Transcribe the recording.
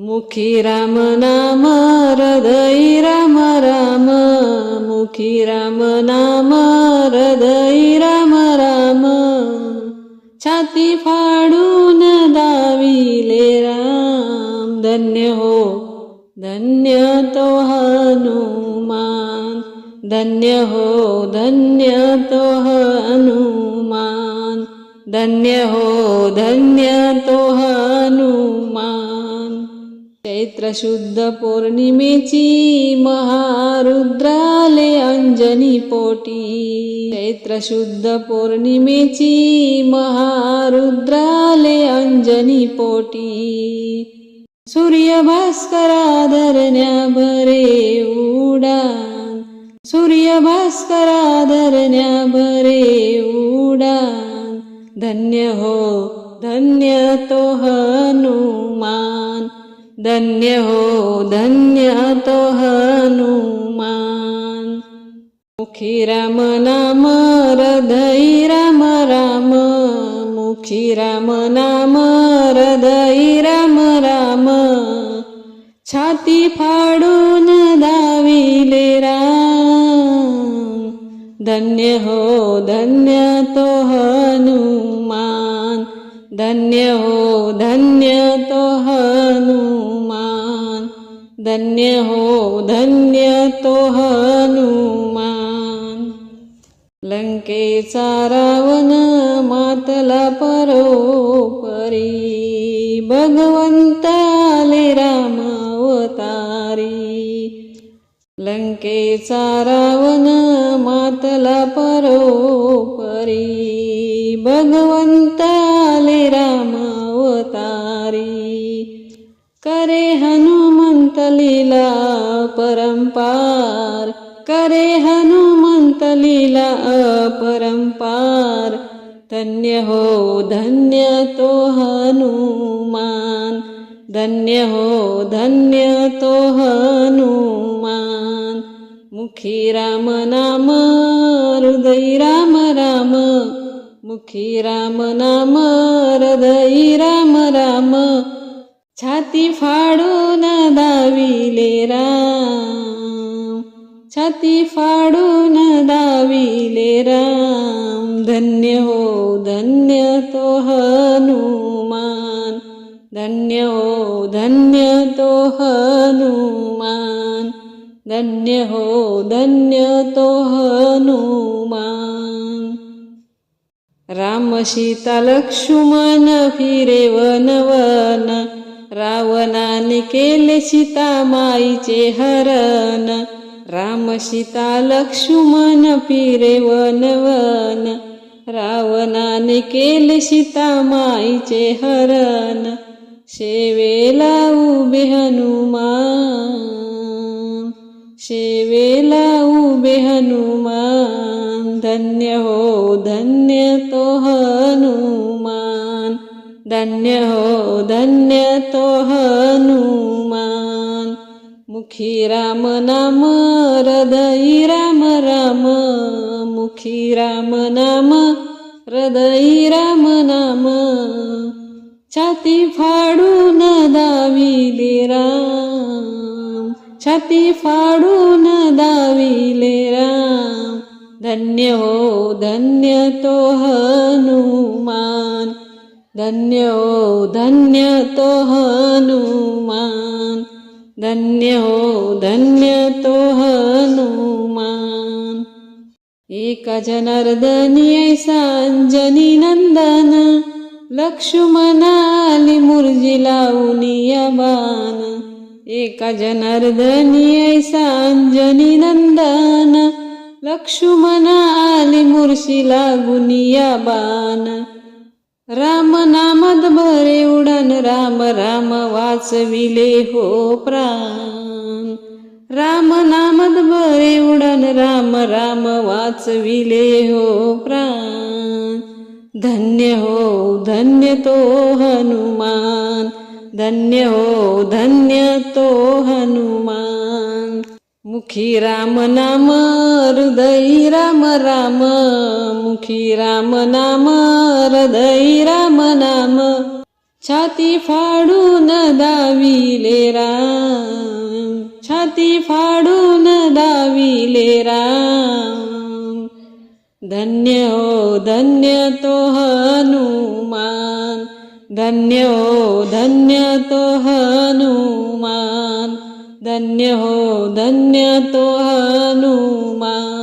मुखी राम नाम हृदय राम राम। मुखी राम नाम हृदय राम राम। छाती फाडून दाविले राम। धन्य हो धन्य तो हनुमान। धन्य हो धन्य तो हनुमान। धन्य हो धन्य तो हनुमान चैत्र शुद्ध पौर्णिमेची महारुद्राले अंजनी पोटी चैत्र शुद्ध पौर्णिमेची महारुद्राले अंजनी पोटी सूर्य धरण्या भरे उडान सूर्य धरण्या भरे उडान धन्य हो धन्य तो हनुमान धन्य हो धन्य तो हनुमान. मुखी राम नाम हृदय राम राम. मुखी राम नाम हृदय राम राम. छाती फाडून दाविले राम. धन्य हो धन्य तो हनुमान. धन्य हो धन्य तो धन्य हो धन्य तो हनुमान. लंकेचा रावण मातला परोपरी. भगवंताले रामावतारी लंकेचा रावण मातला परोपरी. भगवंताले रामा करे हनुमंत लीला परंपार करे हनुमंत लीला अपरंपार. धन्य हो धन्य तो हनुमान. धन्य हो धन्य तो हनुमान. मुखी राम नाम हृदय राम राम. मुखी राम नाम हृदयी राम राम. छाती फाडून दाविले राम. छाती फाडून दाविले राम. धन्य हो धन्य तो हनुमान. धन्य हो धन्य तो हनुमान. धन्य हो धन्य तो हनुमान. राम सीता लक्ष्मण फिरे वन वन रावणाने केले सीता माईचे हरण. राम सीता लक्ष्मण फिरे वन वन. रावणाने केले सीता माईचे हरण. शेवेला उभे हनुमान. शेवेला उभे हनुमान. धन्य हो धन्य तो धन्य हो धन्य तो हनुमान. मुखी राम नाम हृदयी राम राम. मुखी राम नाम हृदयी राम नाम. छाती फाडून दाविले राम. छाती फाडून दाविले राम. धन्य हो धन्य तो हनुमान. धन्य हो धन्य तो हनुमान धन्य हो धन्य तो हनुमान एक जनार्दनी सांजनी नंदन लक्ष्मणाली मुर्जी लावून बाण एका जनार्दनी सांजनी नंदन लक्ष्मणाली मुर्शी लागुनिया बाण राम नामद भरे उडन राम राम वाचविले हो प्राण. राम नामद भरे उडन राम राम वाचविले हो प्राण. धन्य हो धन्य तो हनुमान. धन्य हो धन्य तो मुखी राम नाम हृदयी राम राम। मुखी राम नाम हृदयी राम नाम। छाती फाडून दाविले राम। छाती फाडून दाविले राम। धन्य हो धन्य तो हनुमान। धन्य हो धन्य तो हनुमान। धन्य हो धन्य तो हनुमा